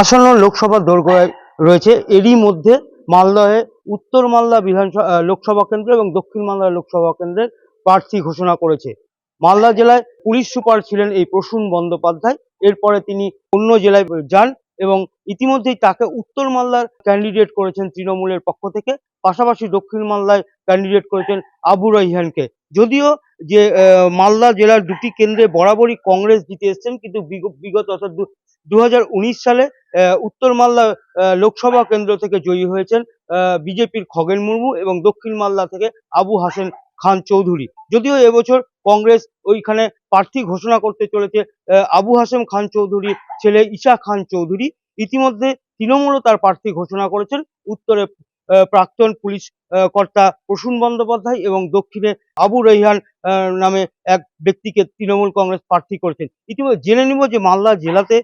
আসন্ন লোকসভা দোরগোড়ায় রয়েছে। এরই মধ্যে মালদহে উত্তর মালদা বিধানসভা লোকসভা কেন্দ্র এবং দক্ষিণ মালদা লোকসভা কেন্দ্রের প্রার্থী ঘোষণা করেছে। মালদা জেলায় পুলিশ সুপার ছিলেন এই প্রসূন বন্দ্যোপাধ্যায়। এরপরে তিনি অন্য জেলায় যান এবং ইতিমধ্যেই তাকে উত্তর মালদার ক্যান্ডিডেট করেছেন তৃণমূলের পক্ষ থেকে। পাশাপাশি দক্ষিণ মালদায় ক্যান্ডিডেট করেছেন আবু রাইহানকে। যদিও যে মালদা জেলার দুটি কেন্দ্রে বরাবরই কংগ্রেস জিতে এসছেন, কিন্তু বিগ- বিগত অর্থাৎ দু হাজার উনিশ সালে উত্তর মালদা লোকসভা কেন্দ্র থেকে জয়ী হয়েছেন বিজেপির খগেন মুর্মু এবং দক্ষিণ মালদা থেকে আবু হাসেন খান চৌধুরী। যদিও এবছর কংগ্রেস ওইখানে প্রার্থী ঘোষণা করতে চলেছে আবু হাসেম খান চৌধুরী, ছেলে ঈশা খান চৌধুরী। ইতিমধ্যে তৃণমূলও তার প্রার্থী ঘোষণা করেছেন, উত্তরে প্রাক্তন পুলিশ কর্তা প্রসূন বন্দ্যোপাধ্যায় এবং দক্ষিণে আবু আহ, নামে এক ব্যক্তিকে তৃণমূল কংগ্রেস প্রার্থী করেছেন। ইতিমধ্যে জেনে নিব যে মালদা জেলাতে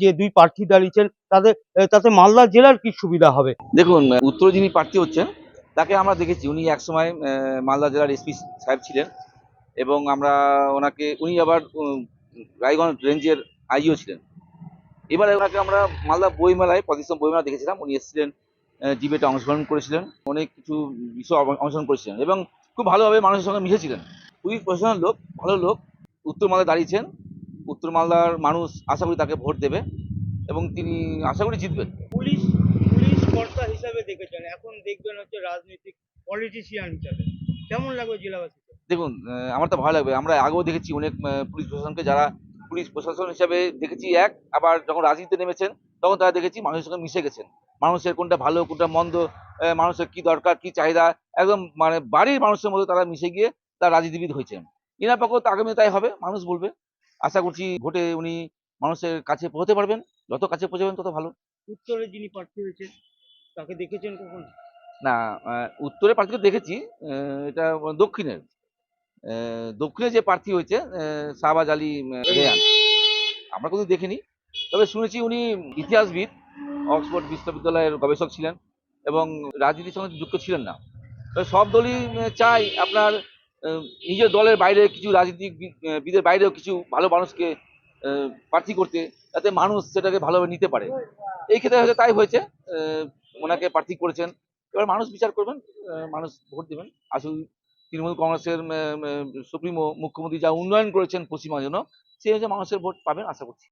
যে দুই প্রার্থী দাঁড়িয়েছেন তাদের তাতে মালদা জেলার কি সুবিধা হবে? দেখুন উত্তর যিনি প্রার্থী হচ্ছেন তাকে আমরা দেখেছি। উনি একসময় মালদা জেলার এসপি সাহেব ছিলেন এবং আমরা ওনাকে উনি আবার রায়গঞ্জ রেঞ্জের আইও ছিলেন। এবারে ওনাকে আমরা মালদা বইমেলায় পজিশন বইমেলা দেখেছিলাম। উনি এসেছিলেন ডিবেটে অংশগ্রহণ করেছিলেন অনেক কিছু বিষয় অংশগ্রহণ করেছিলেন এবং খুব ভালোভাবে মানুষের সঙ্গে মিশেছিলেন। খুবই প্রফেশনাল লোক ভালো লোক উত্তর মালদায় দাঁড়িয়েছেন উত্তর মালদার মানুষ আশা করি তাকে ভোট দেবে এবং তিনি আশা করি জিতবেন। পুলিশ পুলিশ কর্তা হিসাবে দেখেছেন এখন দেখবেন হচ্ছে রাজনৈতিক পলিটিশিয়ান হিসাবে। কেমন লাগবে জেলাবাসীকে? দেখুন আমার তো ভালো লাগবে আমরা আগেও দেখেছি অনেক পুলিশ প্রশাসনকে যারা পুলিশ প্রশাসন হিসাবে দেখেছি এক আবার যখন রাজনীতিতে নেমেছেন তখন তারা দেখেছি মানুষের সঙ্গে মিশে গেছেন। মানুষের কোনটা ভালো কোনটা মন্দ মানুষের কি দরকার কি চাহিদা একদম মানে বাড়ির মানুষের মধ্যে তারা মিশে গিয়ে তার রাজনীতিবিদ হয়েছেন। ইনার পক্ষেও তো আগামী তাই হবে মানুষ বলবে। আশা করছি ভোটে উনি মানুষের কাছে পৌঁছতে পারবেন যত কাছে পৌঁছাবেন তত ভালো। উত্তরে যিনি প্রার্থী হয়েছেন তাকে দেখেছেন কখন? না আহ, উত্তরের প্রার্থীকে দেখেছি এটা দক্ষিণের। দক্ষিণে যে প্রার্থী হয়েছে শাহবাজ আলী রেয়ান আমরা কোনো দেখিনি। তবে শুনেছি উনি ইতিহাসবিদ অক্সফোর্ড বিশ্ববিদ্যালয়ের গবেষক ছিলেন এবং রাজনীতির সঙ্গে যুক্ত ছিলেন না। সব দলই চাই আপনার নিজের দলের বাইরে কিছু রাজনীতিক বিদের বাইরেও কিছু ভালো মানুষকে প্রার্থী করতে যাতে মানুষ সেটাকে ভালোভাবে নিতে পারে। এই ক্ষেত্রে হয়তো তাই হয়েছে ওনাকে প্রার্থী করেছেন। এবার মানুষ বিচার করবেন মানুষ ভোট দেবেন। আসলে তৃণমূল কংগ্রেসের সুপ্রিমো, মুখ্যমন্ত্রী যা উন্নয়ন করেছেন পশ্চিমবঙ্গের জন্য, সেই হচ্ছে মানুষের ভোট পাবেন, আশা করছি।